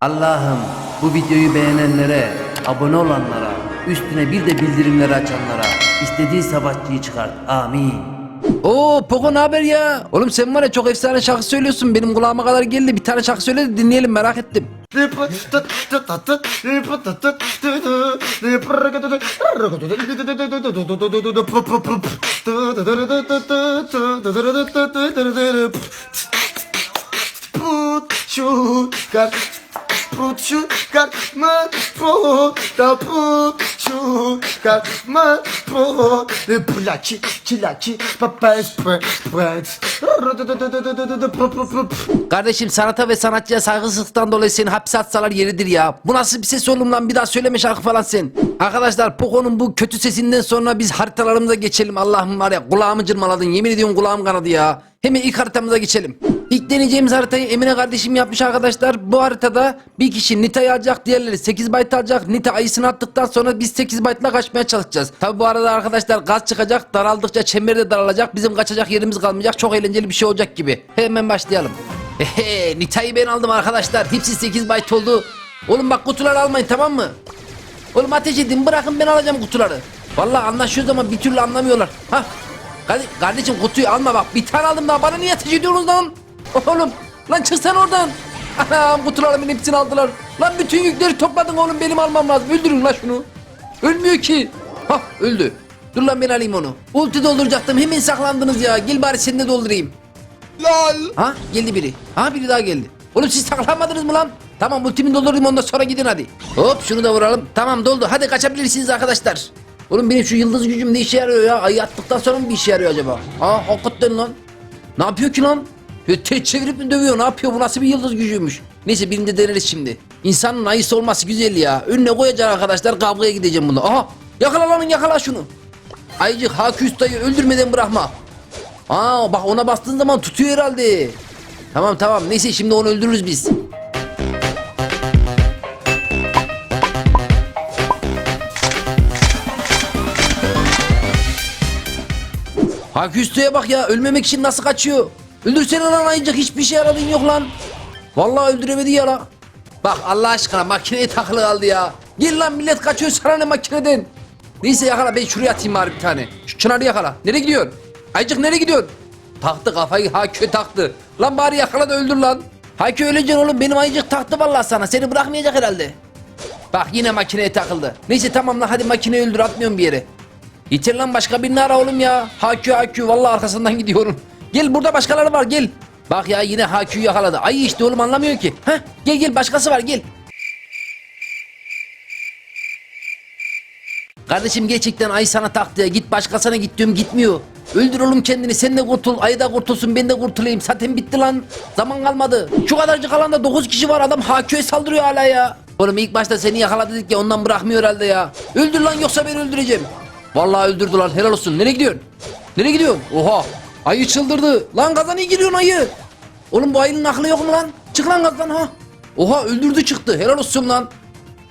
Allah'ım bu videoyu beğenenlere, abone olanlara, üstüne bir de bildirimleri açanlara istediği savaşçıyı çıkart. Amin. Oo Poco ne haber ya? Oğlum sen var ya çok efsane şarkı söylüyorsun. Benim kulağıma kadar geldi. Bir tane şarkı söyle de dinleyelim merak ettim. Put şugar Man pro da put şugar man pro Plaki çilaki papaz papaz Kardeşim sanata ve sanatçıya saygısızlıktan dolayı seni hapse atsalar yeridir ya. Bu nasıl bir ses oğlum lan bir daha söyleme şarkı falan sen. Arkadaşlar Poco'nun bu kötü sesinden sonra biz haritalarımıza geçelim. Allah'ım var ya kulağımı cırmaladın yemin ediyorum kulağım kanadı ya. Hemen ilk haritamıza geçelim. İlk deneyeceğimiz haritayı Emine kardeşim yapmış arkadaşlar. Bu haritada bir kişi Nita'yı alacak diğerleri 8 byte alacak. Nita ayısını attıktan sonra biz 8 byte'la kaçmaya çalışacağız. Tabi bu arada arkadaşlar gaz çıkacak daraldıkça çember de daralacak. Bizim kaçacak yerimiz kalmayacak. Çok eğlenceli bir şey olacak gibi. Hemen başlayalım. Ehe Nita'yı ben aldım arkadaşlar. Hepsi 8 byte oldu. Oğlum bak kutuları almayın tamam mı? Oğlum ateş edin bırakın ben alacağım kutuları. Vallahi anlaşıyoruz ama bir türlü anlamıyorlar. Ha? Kardeş, kardeşim kutuyu alma bak bir tane aldım daha bana niye ateş ediyorsunuz lan? Oğlum lan çıksana oradan. Anam kutularımın hepsini aldılar. Lan bütün yükleri topladın oğlum benim almam lazım. Öldürün lan şunu. Ölmüyor ki. Hah öldü. Dur lan ben alayım onu. Ulti dolduracaktım hemen saklandınız ya. Gel bari seni de doldurayım. LOL Ha geldi biri. Ha biri daha geldi. Oğlum siz saklanmadınız mı lan? Tamam ultimi doldurayım ondan sonra gidin hadi. Hop şunu da vuralım. Tamam doldu. Hadi kaçabilirsiniz arkadaşlar. Oğlum benim şu yıldız gücüm ne işe yarıyor ya? Ayı attıktan sonra mı bir işe yarıyor acaba? Ha hakikaten lan. Ne yapıyor ki lan? Te çevirip mi dövüyor? Ne yapıyor? Bu nasıl bir yıldız gücüymüş? Neyse birinde deneriz şimdi. İnsanın ayısı olması güzel ya. Önüne koyacak arkadaşlar kavgaya gideceğim bunu. Aha yakala lan yakala şunu. Ayıcık Hakkı Usta'yı öldürmeden bırakma. Aa bak ona bastığın zaman tutuyor herhalde. Tamam tamam neyse şimdi onu öldürürüz biz. Hakkı Usta'ya bak ya ölmemek için nasıl kaçıyor. Öldürsene lan ayıcık hiçbir şey yaradın yok lan. Vallahi öldüremedi ya la. Bak Allah aşkına makineye takılı kaldı ya. Gel lan millet kaçıyor sana ne makineden. Neyse yakala ben şuraya atayım bari bir tane. Şu çınarı yakala. Nereye gidiyorsun? Ayıcık nereye gidiyorsun? Taktı kafayı Hakkı taktı. Lan bari yakala da öldür lan. Hakkı öleceksin oğlum benim ayıcık taktı vallahi sana. Seni bırakmayacak herhalde. Bak yine makineye takıldı. Neyse tamam lan hadi makineyi öldür atmıyorum bir yere. Yeter lan başka birini ara oğlum ya. Hakkı Hakkı vallahi arkasından gidiyorum. Gel burada başkaları var gel. Bak ya yine Hakkı'yı yakaladı. Ay işte oğlum anlamıyor ki. Heh gel gel başkası var gel. Kardeşim gerçekten ay sana taktı ya. Git başkasına git diyorum gitmiyor. Öldür oğlum kendini sen de kurtul. Ayı da kurtulsun ben de kurtulayım. Zaten bitti lan. Zaman kalmadı. Şu kadarcık alanda 9 kişi var adam Hakkı'ya saldırıyor hala ya. Oğlum ilk başta seni yakaladı dedik ya ondan bırakmıyor herhalde ya. Öldür lan yoksa ben öldüreceğim. Vallahi öldürdü lan helal olsun. Nereye gidiyorsun? Nereye gidiyorsun? Oha. Ayı çıldırdı. Lan gaza niye giriyorsun ayı? Oğlum bu ayının aklı yok mu lan? Çık lan gazdan ha. Oha öldürdü çıktı. Helal olsun lan.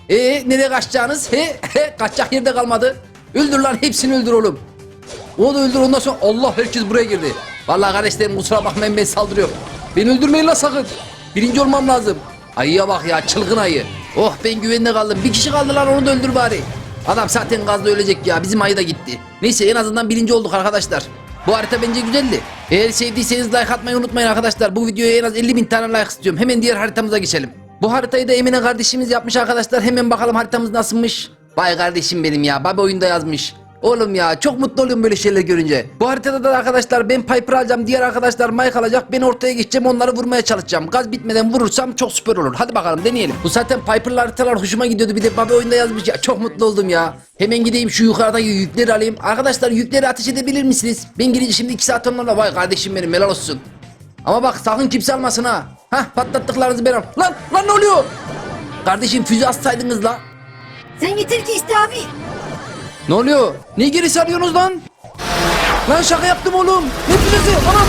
Ee nereye kaçacaksınız? He, he kaçacak yerde kalmadı. Öldür lan hepsini öldür oğlum. O da öldür ondan sonra Allah herkes buraya girdi. Vallahi kardeşlerim kusura bakmayın ben saldırıyorum. Beni öldürmeyin la sakın. Birinci olmam lazım. Ayıya bak ya çılgın ayı. Oh ben güvende kaldım. Bir kişi kaldı lan onu da öldür bari. Adam zaten gazda ölecek ya. Bizim ayı da gitti. Neyse en azından birinci olduk arkadaşlar. Bu harita bence güzeldi. Eğer sevdiyseniz like atmayı unutmayın arkadaşlar. Bu videoya en az 50 bin tane like istiyorum. Hemen diğer haritamıza geçelim. Bu haritayı da Emine kardeşimiz yapmış arkadaşlar. Hemen bakalım haritamız nasılmış. Vay kardeşim benim ya. Baba oyunda yazmış. Oğlum ya çok mutlu oluyorum böyle şeyler görünce. Bu haritada da arkadaşlar ben Piper alacağım. Diğer arkadaşlar Mike alacak. Ben ortaya geçeceğim onları vurmaya çalışacağım. Gaz bitmeden vurursam çok süper olur. Hadi bakalım deneyelim. Bu zaten Piper'lı haritalar hoşuma gidiyordu. Bir de Baba oyunda yazmış ya. Çok mutlu oldum ya. Hemen gideyim şu yukarıdaki yükleri alayım. Arkadaşlar yükleri ateş edebilir misiniz? Ben gidince şimdi 2 saat onlarla vay kardeşim benim helal olsun. Ama bak sakın kimse almasın ha. Hah patlattıklarınızı ben al. Lan lan ne oluyor? Kardeşim füze atsaydınız la. Sen yeter ki iste abi. Ne oluyor? Ne geri sarıyorsunuz lan? Lan şaka yaptım oğlum. Ne füzesi? Anam.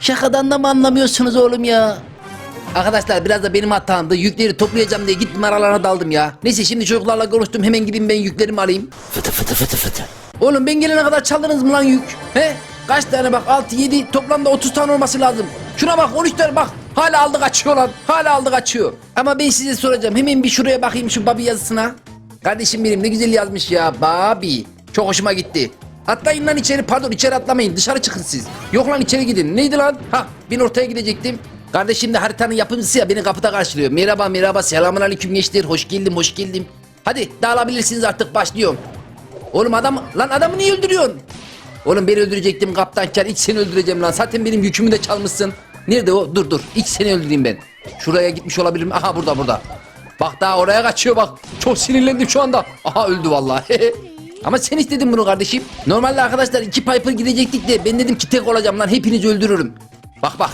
Şakadan da mı anlamıyorsunuz oğlum ya? Arkadaşlar biraz da benim hatamdı. Yükleri toplayacağım diye gittim aralarına daldım ya. Neyse şimdi çocuklarla konuştum. Hemen gideyim ben yüklerimi alayım. Fıtı fıtı fıtı fıtı. Oğlum ben gelene kadar çaldınız mı lan yük? He? Kaç tane bak 6 7 toplamda 30 tane olması lazım. Şuna bak 13 tane bak. Hala aldı kaçıyor lan. Hala aldı kaçıyor. Ama ben size soracağım. Hemen bir şuraya bakayım şu Babi yazısına. Kardeşim benim ne güzel yazmış ya. Babi. Çok hoşuma gitti. Atlayın lan içeri. Pardon içeri atlamayın. Dışarı çıkın siz. Yok lan içeri gidin. Neydi lan? Ha ben ortaya gidecektim. Kardeşim de haritanın yapımcısı ya beni kapıda karşılıyor. Merhaba merhaba selamun aleyküm gençler. Hoş geldim hoş geldim. Hadi dağılabilirsiniz artık başlıyorum. Oğlum adam lan adamı niye öldürüyorsun? Oğlum beni öldürecektim kaptanken ilk seni öldüreceğim lan. Zaten benim yükümü de çalmışsın. Nerede o? Dur dur. İlk seni öldüreyim ben. Şuraya gitmiş olabilirim. Aha burada burada. Bak daha oraya kaçıyor bak. Çok sinirlendim şu anda. Aha öldü vallahi. Ama sen istedin bunu kardeşim. Normalde arkadaşlar iki Piper gidecektik de ben dedim ki tek olacağım lan hepinizi öldürürüm. Bak bak.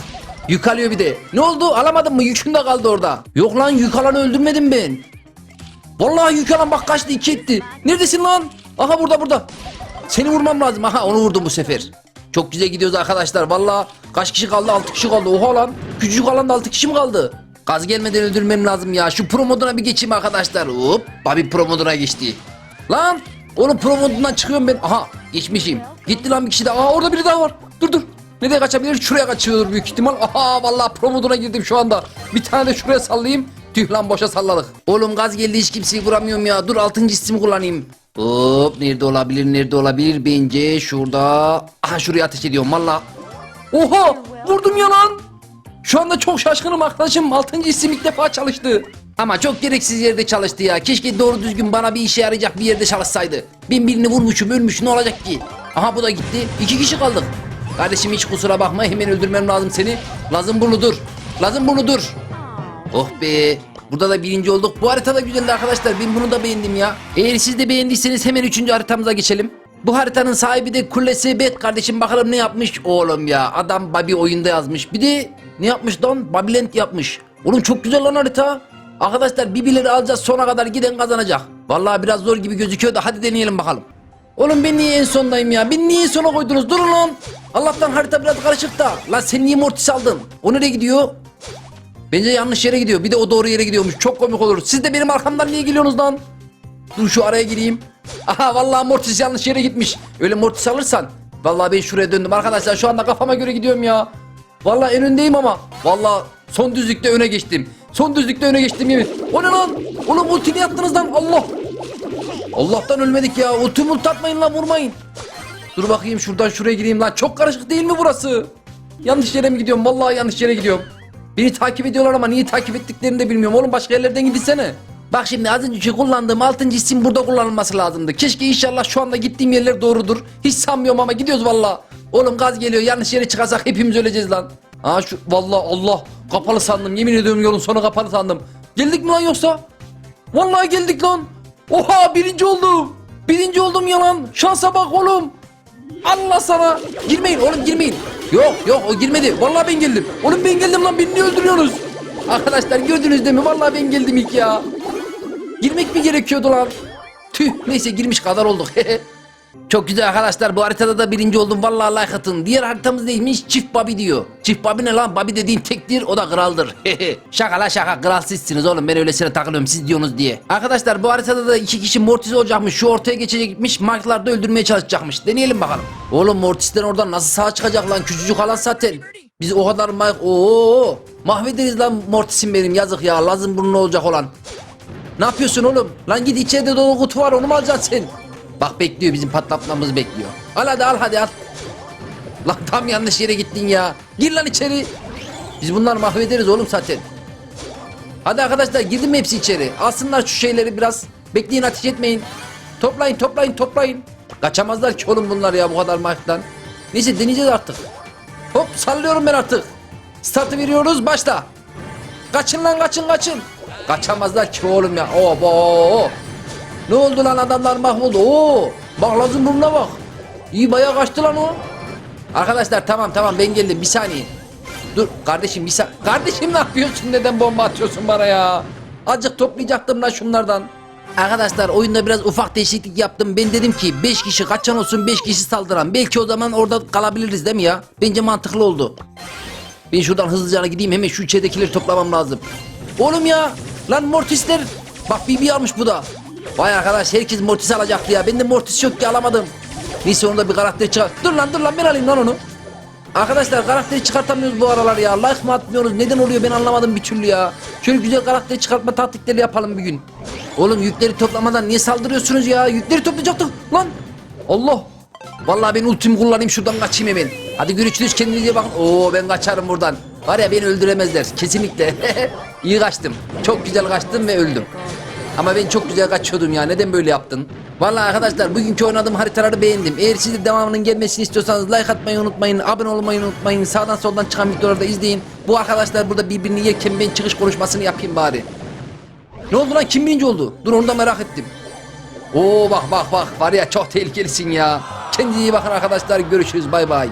Yük alıyor bir de. Ne oldu? Alamadın mı? Yükün de kaldı orada. Yok lan yük alanı öldürmedim ben. Vallahi yük alan bak kaçtı iki etti. Neredesin lan? Aha burada burada. Seni vurmam lazım. Aha onu vurdum bu sefer. Çok güzel gidiyoruz arkadaşlar. Vallahi kaç kişi kaldı? 6 kişi kaldı. Oha lan. Küçücük alanda 6 kişi mi kaldı? Gaz gelmeden öldürmem lazım ya. Şu pro moduna bir geçeyim arkadaşlar. Hop. Babi pro moduna geçti. Lan. Onun pro modundan çıkıyorum ben. Aha geçmişim. Gitti lan bir kişi daha. Aha orada biri daha var. Dur dur. Nereye kaçabilir? Şuraya kaçıyordur büyük ihtimal. Aha vallahi pro moduna girdim şu anda. Bir tane de şuraya sallayayım. Tüh lan boşa salladık. Oğlum gaz geldi hiç kimseyi vuramıyorum ya. Dur altıncı ismi kullanayım. Hop nerede olabilir nerede olabilir bence şurada. Aha şuraya ateş ediyorum valla. Oha vurdum ya lan. Şu anda çok şaşkınım arkadaşım. Altıncı isim ilk defa çalıştı. Ama çok gereksiz yerde çalıştı ya. Keşke doğru düzgün bana bir işe yarayacak bir yerde çalışsaydı. Ben birini vurmuşum ölmüş ne olacak ki? Aha bu da gitti. İki kişi kaldık. Kardeşim hiç kusura bakma hemen öldürmem lazım seni. Lazım bunu dur. Lazım bunu dur. Oh be. Burada da birinci olduk. Bu harita da güzeldi arkadaşlar. Ben bunu da beğendim ya. Eğer siz de beğendiyseniz hemen üçüncü haritamıza geçelim. Bu haritanın sahibi de Kullesi Bet kardeşim bakalım ne yapmış oğlum ya. Adam Babi oyunda yazmış. Bir de ne yapmış lan? Babilent yapmış. Oğlum çok güzel lan harita. Arkadaşlar bibileri alacağız sona kadar giden kazanacak. Vallahi biraz zor gibi gözüküyor da hadi deneyelim bakalım. Oğlum ben niye en sondayım ya? Beni niye en sona koydunuz? Durun lan. Allah'tan harita biraz karışık da. Lan sen niye mortis aldın? O nereye gidiyor? Bence yanlış yere gidiyor. Bir de o doğru yere gidiyormuş. Çok komik olur. Siz de benim arkamdan niye geliyorsunuz lan? Dur şu araya gireyim. Aha vallahi Mortis yanlış yere gitmiş. Öyle Mortis alırsan. Vallahi ben şuraya döndüm arkadaşlar. Şu anda kafama göre gidiyorum ya. Vallahi en öndeyim ama. Vallahi son düzlükte öne geçtim. Son düzlükte öne geçtim yemin. O ne lan? Oğlum ultini yaptınız lan. Allah. Allah'tan ölmedik ya. Ulti multi atmayın lan vurmayın. Dur bakayım şuradan şuraya gireyim lan. Çok karışık değil mi burası? Yanlış yere mi gidiyorum? Vallahi yanlış yere gidiyorum. Beni takip ediyorlar ama niye takip ettiklerini de bilmiyorum. Oğlum başka yerlerden gidilsene. Bak şimdi az önce kullandığım 6. isim burada kullanılması lazımdı. Keşke inşallah şu anda gittiğim yerler doğrudur. Hiç sanmıyorum ama gidiyoruz valla. Oğlum gaz geliyor yanlış yere çıkarsak hepimiz öleceğiz lan. Aa şu valla Allah kapalı sandım. Yemin ediyorum yolun sonu kapalı sandım. Geldik mi lan yoksa? Vallahi geldik lan. Oha birinci oldum. Birinci oldum ya lan. Şansa bak oğlum. Allah sana. Girmeyin oğlum girmeyin. Yok yok o girmedi. Vallahi ben geldim. Oğlum ben geldim lan beni niye öldürüyorsunuz? Arkadaşlar gördünüz değil mi? Vallahi ben geldim ilk ya. Girmek mi gerekiyordu lan? Tüh neyse girmiş kadar olduk. Çok güzel arkadaşlar bu haritada da birinci oldum vallahi like atın. Diğer haritamız neymiş? Çift Babi diyor. Çift Babi ne lan? Babi dediğin tektir o da kraldır. şaka la şaka kral sizsiniz oğlum ben öylesine takılıyorum siz diyorsunuz diye. Arkadaşlar bu haritada da iki kişi Mortis olacakmış. Şu ortaya geçecekmiş. Marklar da öldürmeye çalışacakmış. Deneyelim bakalım. Oğlum Mortis'ten oradan nasıl sağ çıkacak lan? Küçücük alan zaten. Biz o kadar Mark... Oo, mahvederiz lan Mortis'im benim yazık ya. Lazım bunun olacak olan. Ne yapıyorsun oğlum? Lan git içeride dolu kutu var onu mu alacaksın? Bak bekliyor bizim patlatmamızı bekliyor. Al hadi al hadi al. Lan tam yanlış yere gittin ya. Gir lan içeri. Biz bunları mahvederiz oğlum zaten. Hadi arkadaşlar girdim hepsi içeri. Alsınlar şu şeyleri biraz. Bekleyin ateş etmeyin. Toplayın toplayın toplayın. Kaçamazlar ki oğlum bunlar ya bu kadar marktan. Neyse deneyeceğiz artık. Hop sallıyorum ben artık. Startı veriyoruz başla. Kaçın lan kaçın kaçın. Kaçamazlar ki oğlum ya. Obo. Ne oldu lan adamlar mahvoldu. Oo. Bak lazım burnuna bak. İyi bayağı kaçtı lan o. Arkadaşlar tamam tamam ben geldim bir saniye. Dur kardeşim bir saniye. Kardeşim ne yapıyorsun neden bomba atıyorsun bana ya? Azıcık toplayacaktım lan şunlardan. Arkadaşlar oyunda biraz ufak değişiklik yaptım. Ben dedim ki 5 kişi kaçan olsun 5 kişi saldıran. Belki o zaman orada kalabiliriz değil mi ya? Bence mantıklı oldu. Ben şuradan hızlıca gideyim hemen şu içeridekileri toplamam lazım. Oğlum ya lan mortisler. Bak BB almış bu da. Vay arkadaş herkes mortis alacaktı ya. Ben de mortis yok ki alamadım. Neyse onu da bir karakter çıkar. Dur lan dur lan ben alayım lan onu. Arkadaşlar karakteri çıkartamıyoruz bu aralar ya. Like mı atmıyoruz? Neden oluyor ben anlamadım bir türlü ya. Şöyle güzel karakteri çıkartma taktikleri yapalım bir gün. Oğlum yükleri toplamadan niye saldırıyorsunuz ya? Yükleri toplayacaktık lan. Allah. Vallahi ben ultimi kullanayım şuradan kaçayım hemen. Hadi görüşürüz kendinize bakın. Oo ben kaçarım buradan. Var ya beni öldüremezler kesinlikle. İyi kaçtım. Çok güzel kaçtım ve öldüm. Ama ben çok güzel kaçıyordum ya. Neden böyle yaptın? Vallahi arkadaşlar bugünkü oynadığım haritaları beğendim. Eğer siz de devamının gelmesini istiyorsanız like atmayı unutmayın. Abone olmayı unutmayın. Sağdan soldan çıkan videoları da izleyin. Bu arkadaşlar burada birbirini yerken ben çıkış konuşmasını yapayım bari. Ne oldu lan? Kim birinci oldu? Dur onu da merak ettim. Oo bak bak bak var ya çok tehlikelisin ya. Kendinize iyi bakın arkadaşlar. Görüşürüz. Bay bay.